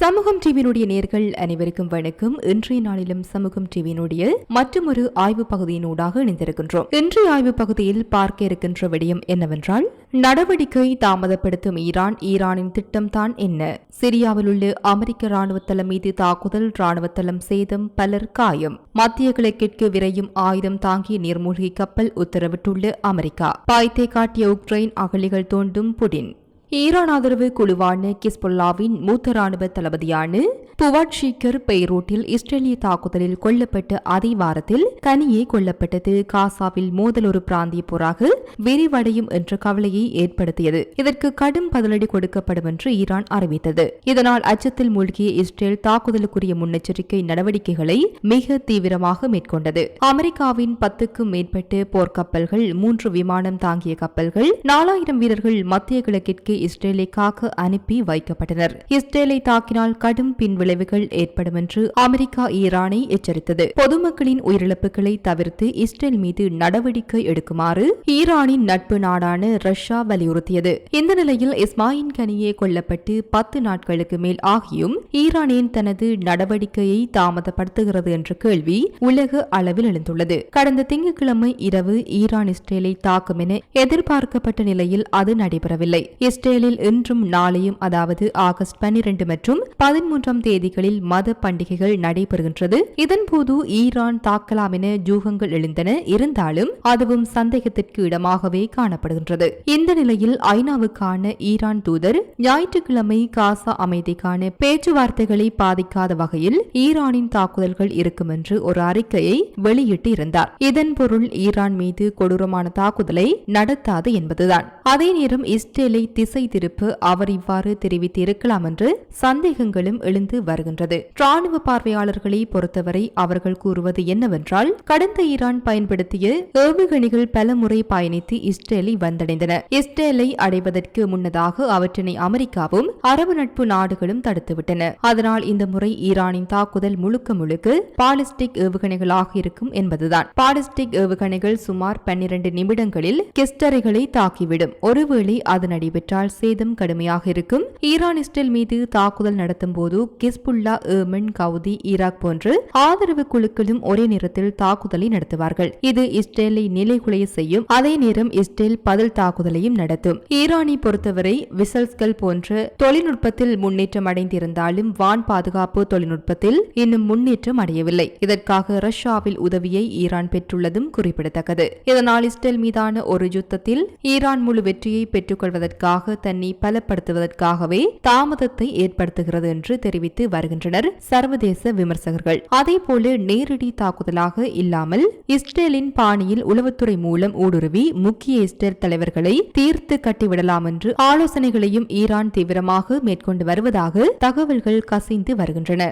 சமூகம் டிவியினுடைய நேர்கள் அனைவருக்கும் வணக்கம். இன்றைய நாளிலும் சமூகம் டிவியினுடைய மற்றொரு ஆய்வு பகுதியினூடாக இணைந்திருக்கின்றோம். இன்றைய ஆய்வு பகுதியில் பார்க்க இருக்கின்ற விடயம் என்னவென்றால் நடவடிக்கை தாமதப்படுத்தும் ஈரான் ஈரானின் திட்டம் தான் என்ன? சிரியாவில் உள்ள அமெரிக்க ராணுவ தளம் மீது தாக்குதல் ராணுவ தளம் சேதம் பலர் காயம். மத்திய கிழக்கிற்கு விரையும் ஆயுதம் தாங்கிய நீர்மூழ்கி கப்பல் உத்தரவிட்டுள்ள அமெரிக்கா. பாய்த்தை காட்டிய உக்ரைன் அகலிகள் தோண்டும் புடின். ஈரான் ஆதரவு குழுவான கிஸ்புல்லாவின் மூத்த ராணுவ தளபதியான புவாட் ஷீக்கர் பெய்ரூட்டில் இஸ்ரேலிய தாக்குதலில் கொல்லப்பட்ட அதே வாரத்தில் கனியே கொல்லப்பட்டது. காசாவில் மோதல் ஒரு பிராந்திய போராக விரிவடையும் என்ற கவலையை ஏற்படுத்தியது. இதற்கு கடும் பதிலடி கொடுக்கப்படும் என்று ஈரான் அறிவித்தது. இதனால் அச்சத்தில் மூழ்கிய இஸ்ரேல் தாக்குதலுக்குரிய முன்னெச்சரிக்கை நடவடிக்கைகளை மிக தீவிரமாக மேற்கொண்டது. அமெரிக்காவின் பத்துக்கும் மேற்பட்ட போர்க்கப்பல்கள் மூன்று விமானம் தாங்கிய கப்பல்கள் நாலாயிரம் வீரர்கள் மத்திய கிழக்கிற்கு இஸ்ரேலை காக்க அனுப்பி வைக்கப்பட்டனர். இஸ்ரேலை தாக்கினால் கடும் விளைவுகள் ஏற்படும் என்று அமெரிக்கா ஈரானை எச்சரித்தது. பொதுமக்களின் உயிரிழப்புகளை தவிர்த்து இஸ்ரேல் மீது நடவடிக்கை எடுக்குமாறு ஈரானின் நட்பு நாடான ரஷ்யா வலியுறுத்தியது. இந்த நிலையில் இஸ்மாயின் கனியே கொல்லப்பட்டு பத்து நாட்களுக்கு மேல் ஆகியும் ஈரானின் தனது நடவடிக்கையை தாமதப்படுத்துகிறது என்ற கேள்வி உலக அளவில் எழுந்துள்ளது. கடந்த திங்கட்கிழமை இரவு ஈரான் இஸ்ரேலை தாக்கும் என எதிர்பார்க்கப்பட்ட நிலையில் அது நடைபெறவில்லை. இஸ்ரேலில் இன்றும் நாளையும் அதாவது ஆகஸ்ட் பன்னிரண்டு மற்றும் பதிமூன்றாம் தேதிகளில் மத பண்டிகைகள் நடைபெறுகின்றது. இதன்போது ஈரான் தாக்கலாம் என ஜூகங்கள் எழுந்தன. இருந்தாலும் அதுவும் சந்தேகத்திற்கு இடமாகவே காணப்படுகின்றது. இந்த நிலையில் ஐநாவுக்கான ஈரான் தூதர் ஞாயிற்றுக்கிழமை காசா அமைதிக்கான பேச்சுவார்த்தைகளை பாதிக்காத வகையில் ஈரானின் தாக்குதல்கள் இருக்கும் என்று ஒரு அறிக்கையை வெளியிட்டு இருந்தார் இதன் பொருள் ஈரான் மீது கொடூரமான தாக்குதலை நடத்தாது என்பதுதான். அதே நேரம் இஸ்ரேலை திசை திருப்ப அவர் இவ்வாறு தெரிவித்திருக்கலாம் என்று சந்தேகங்களும் எழுந்து வருகின்றது. ராணுவ பார்வையாளர்களை பொறுத்தவரை அவர்கள் கூறுவது என்னவென்றால் கடந்த ஈரான் பயன்படுத்திய ஏவுகணிகள் பல முறை பயணித்து இஸ்ரேலை வந்தடைந்தன. இஸ்ரேலை அடைவதற்கு முன்னதாக அவற்றினை அமெரிக்காவும் அரபு நட்பு நாடுகளும் தடுத்துவிட்டன. அதனால் இந்த முறை ஈரானின் தாக்குதல் முழுக்க முழுக்க பாலிஸ்டிக் ஏவுகணைகளாக இருக்கும் என்பதுதான். பாலிஸ்டிக் ஏவுகணைகள் சுமார் பன்னிரண்டு நிமிடங்களில் கிஸ்டரைகளை தாக்கிவிடும். ஒருவேளை அது நடைபெற்றால் சேதம் கடுமையாக இருக்கும். ஈரான் இஸ்ரேல் மீது தாக்குதல் நடத்தும் போது ஹிஸ்புல்லா ஏமன் கவுதி ஈராக் போன்று ஆதரவு குழுக்களும் ஒரே நேரத்தில் தாக்குதலை நடத்துவார்கள். இது இஸ்ரேலை நிலைகுலைய செய்யும். அதே நேரம் இஸ்ரேல் பதில் தாக்குதலையும் நடத்தும். ஈரானை பொறுத்தவரை விசல்ஸ்கள் போன்ற தொழில்நுட்பத்தில் முன்னேற்றம் அடைந்திருந்தாலும் வான் பாதுகாப்பு தொழில்நுட்பத்தில் இன்னும் முன்னேற்றம் அடையவில்லை. இதற்காக ரஷ்யாவில் உதவியை ஈரான் பெற்றுள்ளதும் குறிப்பிடத்தக்கது. இதனால் இஸ்ரேல் மீதான ஒரு யுத்தத்தில் ஈரான் முழு வெற்றியை பெற்றுக்கொள்வதற்காக தன்னை பலப்படுத்துவதற்காகவே தாமதத்தை ஏற்படுத்துகிறது என்று தெரிவித்தார். தெரிவித்து வருகின்றனர் சர்வதேச விமர்சகர்கள். அதேபோல நேரடி தாக்குதலாக இல்லாமல் இஸ்ரேலின் பாணியில் உளவுத்துறை மூலம் ஊடுருவி முக்கிய இஸ்ரேல் தலைவர்களை தீர்த்து கட்டிவிடலாம் என்று ஆலோசனைகளையும் ஈரான் தீவிரமாக மேற்கொண்டு வருவதாக தகவல்கள் கசிந்து வருகின்றன.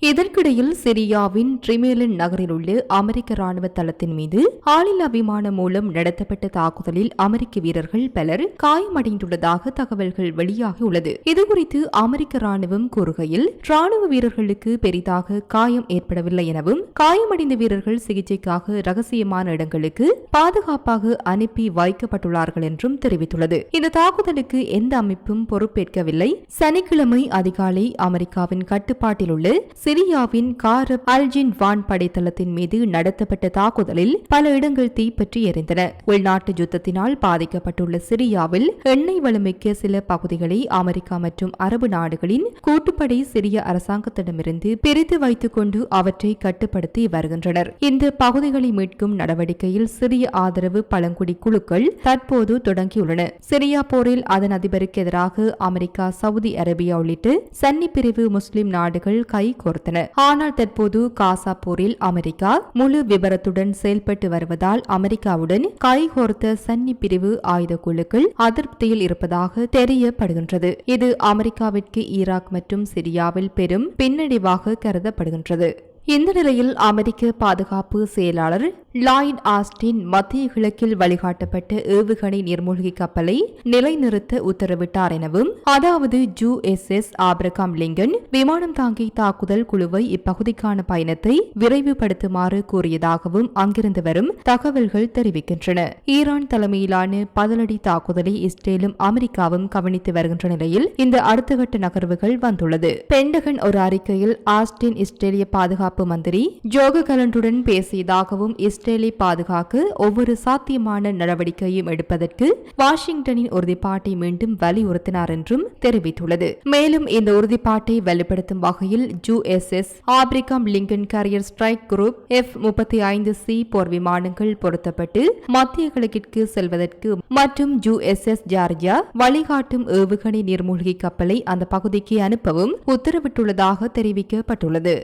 இதற்கிடையில் சிரியாவின் ட்ரிமேலின் நகரில் உள்ள அமெரிக்க ராணுவ தளத்தின் மீது ஆளில்லா விமானம் மூலம் நடத்தப்பட்ட தாக்குதலில் அமெரிக்க வீரர்கள் பலர் காயமடைந்துள்ளதாக தகவல்கள் வெளியாகியுள்ளது. இதுகுறித்து அமெரிக்க ராணுவம் கூறுகையில் ராணுவ வீரர்களுக்கு பெரிதாக காயம் ஏற்படவில்லை எனவும் காயமடைந்த வீரர்கள் சிகிச்சைக்காக ரகசியமான இடங்களுக்கு பாதுகாப்பாக அனுப்பி வைக்கப்பட்டுள்ளார்கள் என்றும் தெரிவித்துள்ளது. இந்த தாக்குதலுக்கு எந்த அமைப்பும் பொறுப்பேற்கவில்லை. சனிக்கிழமை அதிகாலை அமெரிக்காவின் கட்டுப்பாட்டில் உள்ள சிரியாவின் காரப் அல்ஜின் வான் படைத்தளத்தின் மீது நடத்தப்பட்ட தாக்குதலில் பல இடங்கள் தீப்பற்றி எரிந்தன. உள்நாட்டு யுத்தத்தினால் பாதிக்கப்பட்டுள்ள சிரியாவில் எண்ணெய் வளமிக்க சில பகுதிகளை அமெரிக்கா மற்றும் அரபு நாடுகளின் கூட்டுப்படை சிரிய அரசாங்கத்திடமிருந்து பிரித்து வைத்துக் கொண்டு அவற்றை கட்டுப்படுத்தி வருகின்றனர். இந்த பகுதிகளை மீட்கும் நடவடிக்கையில் சிறிய ஆதரவு பழங்குடி குழுக்கள் தற்போது தொடங்கியுள்ளன. சிரியா போரில் அதன் அதிபருக்கு எதிராக அமெரிக்கா சவுதி அரேபியா உள்ளிட்ட சன்னி பிரிவு முஸ்லிம் நாடுகள் கை கோர்த்தன ஆனால் தற்போது காசா போரில் அமெரிக்கா முழு விபரத்துடன் செயல்பட்டு வருவதால் அமெரிக்காவுடன் கைகோர்த்த சன்னி பிரிவு ஆயுத குழுக்கள் அதிருப்தியில் இருப்பதாக தெரியப்படுகின்றது. இது அமெரிக்காவிற்கு ஈராக் மற்றும் சிரியாவில் பெரும் பின்னடைவாக கருதப்படுகின்றது. இந்த நிலையில் அமெரிக்க பாதுகாப்பு செயலாளர் லாயின் ஆஸ்டின் மத்திய கிழக்கில் வழிகாட்டப்பட்ட ஏவுகணை நீர்மூழ்கி கப்பலை நிலைநிறுத்த உத்தரவிட்டார் எனவும் அதாவது U S S Abraham Lincoln விமானம் தாங்கி தாக்குதல் குழுவை இப்பகுதிக்கான பயணத்தை விரைவுபடுத்துமாறு கூறியதாகவும் அங்கிருந்து வரும் தகவல்கள் தெரிவிக்கின்றன. ஈரான் தலைமையிலான பதிலடி தாக்குதலை இஸ்ரேலும் அமெரிக்காவும் கவனித்து வருகின்ற நிலையில் இந்த அடுத்த கட்ட நகர்வுகள் வந்துள்ளது. பெண்டகன் ஒரு அறிக்கையில் ஆஸ்டின் இஸ்ரேலிய பாதுகாப்பு மந்திரி ஜோக கலண்டுடன் பேசியதாகவும் இஸ்ரேலை பாதுகாக்க ஒவ்வொரு சாத்தியமான நடவடிக்கையும் எடுப்பதற்கு வாஷிங்டனின் உறுதிப்பாட்டை மீண்டும் வலியுறுத்தினார் என்றும் தெரிவித்துள்ளது. மேலும் இந்த உறுதிப்பாட்டை வலுப்படுத்தும் வகையில் U S S Abraham Lincoln carrier strike group F முப்பத்தி ஐந்து சி போர் விமானங்கள் பொருத்தப்பட்டு மத்திய கிழக்கிற்கு செல்வதற்கு மற்றும் ஜூ எஸ் எஸ் ஜார்ஜியா வழிகாட்டும் ஏவுகணை நீர்மூழ்கி கப்பலை அந்த பகுதிக்கு அனுப்பவும் உத்தரவிட்டுள்ளதாக தெரிவிக்கப்பட்டுள்ளது.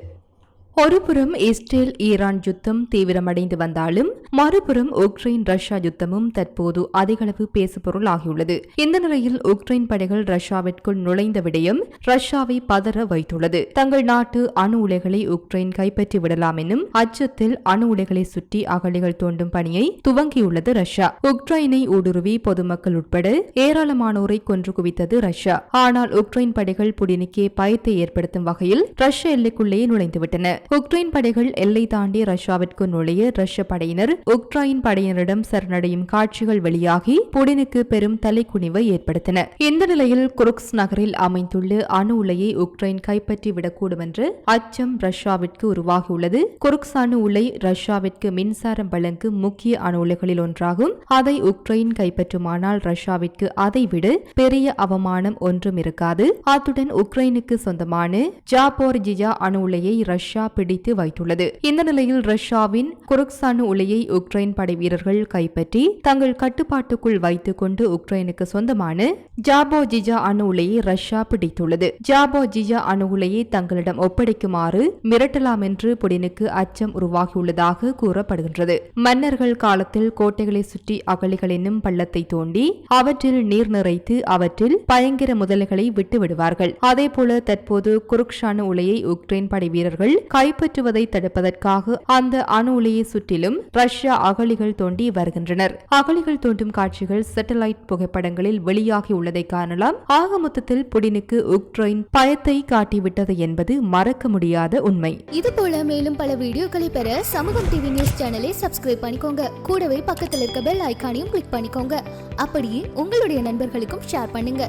ஒருபுறம் இஸ்ரேல் ஈரான் யுத்தம் தீவிரமடைந்து வந்தாலும் மறுபுறம் உக்ரைன் ரஷ்யா யுத்தமும் தற்போது அதிகளவு பேசுபொருள் ஆகியுள்ளது இந்த நிலையில் உக்ரைன் படைகள் ரஷ்யாவிற்குள் நுழைந்த விடயம் ரஷ்யாவை பதற வைத்துள்ளது. தங்கள் நாட்டு அணு உலைகளை உக்ரைன் கைப்பற்றி விடலாம் எனும் அச்சத்தில் அணு உலைகளை சுற்றி அகழிகள் தோண்டும் பணியை துவங்கியுள்ளது ரஷ்யா. உக்ரைனை ஊடுருவி பொதுமக்கள் உட்பட ஏராளமானோரை கொன்று குவித்தது ரஷ்யா. ஆனால் உக்ரைன் படைகள் புடினுக்கே பயத்தை ஏற்படுத்தும் வகையில் ரஷ்ய எல்லைக்குள்ளேயே நுழைந்துவிட்டன. உக்ரைன் படைகள் எல்லை தாண்டி ரஷ்யாவிற்கு நுழைய ரஷ்ய படையினர் உக்ரைன் படையினரிடம் சரணடையும் காட்சிகள் வெளியாகி புடினுக்கு பெரும் தலைக்குனிவை ஏற்படுத்தின. இந்த நிலையில் குருக்ஸ் நகரில் அமைந்துள்ள அணு உலையை உக்ரைன் கைப்பற்றிவிடக்கூடும் என்று அச்சம் ரஷ்யாவிற்கு உருவாகியுள்ளது. குருக்ஸ் அணு உலை ரஷ்யாவிற்கு மின்சாரம் வழங்கும் முக்கிய அணு உலைகளில் ஒன்றாகும். அதை உக்ரைன் கைப்பற்றுமானால் ரஷ்யாவிற்கு அதைவிட பெரிய அவமானம் ஒன்றும் இருக்காது. அத்துடன் உக்ரைனுக்கு சொந்தமான ஜாபோர்ஜியா அணு உலையை ரஷ்யா பிடித்து வைத்துள்ளது. இந்த நிலையில் ரஷ்யாவின் குருக்ஸ் உலையை உக்ரைன் படை வீரர்கள் கைப்பற்றி தங்கள் கட்டுப்பாட்டுக்குள் வைத்துக் கொண்டு உக்ரைனுக்கு சொந்தமான ஜாபோஜிஜா அணு உலையை ரஷ்யா பிடித்துள்ளது. ஜாபோஜிஜா அணு உலையை தங்களிடம் ஒப்படைக்குமாறு மிரட்டலாம் என்று புடினுக்கு அச்சம் உருவாகியுள்ளதாக கூறப்படுகின்றது. மன்னர்கள் காலத்தில் கோட்டைகளை சுற்றி அகழிகள் என்னும் பள்ளத்தை தோண்டி அவற்றில் நீர் நிறைத்து அவற்றில் பயங்கர முதலைகளை விட்டு விடுவார்கள் அதேபோல தற்போது குருக்ஷானு உலையை உக்ரைன் படை வீரர்கள் கைப்பற்றுவதை தடுப்பதற்காக அந்த அணு உலையை சுற்றிலும் ரஷ்யா அகழிகள் தோண்டி வருகின்றனர். அகழிகள் தோண்டும் காட்சிகள் சேட்டலைட் புகைப்படங்களில் வெளியாகி உள்ளதை காணலாம். ஆக மொத்தத்தில் புடினுக்கு உக்ரைன் பயத்தை காட்டிவிட்டது என்பது மறக்க முடியாத உண்மை. இது போல மேலும் பல வீடியோக்களை பெற சமூகம் டிவி நியூஸ் சேனலை சப்ஸ்கிரைப் பண்ணிக்கோங்க. கூடவே பக்கத்தில் இருக்க பெல் ஐகானையும் கிளிக் பண்ணிக்கோங்க. அப்படியே உங்களுடைய நண்பர்களுக்கும் ஷேர் பண்ணுங்க.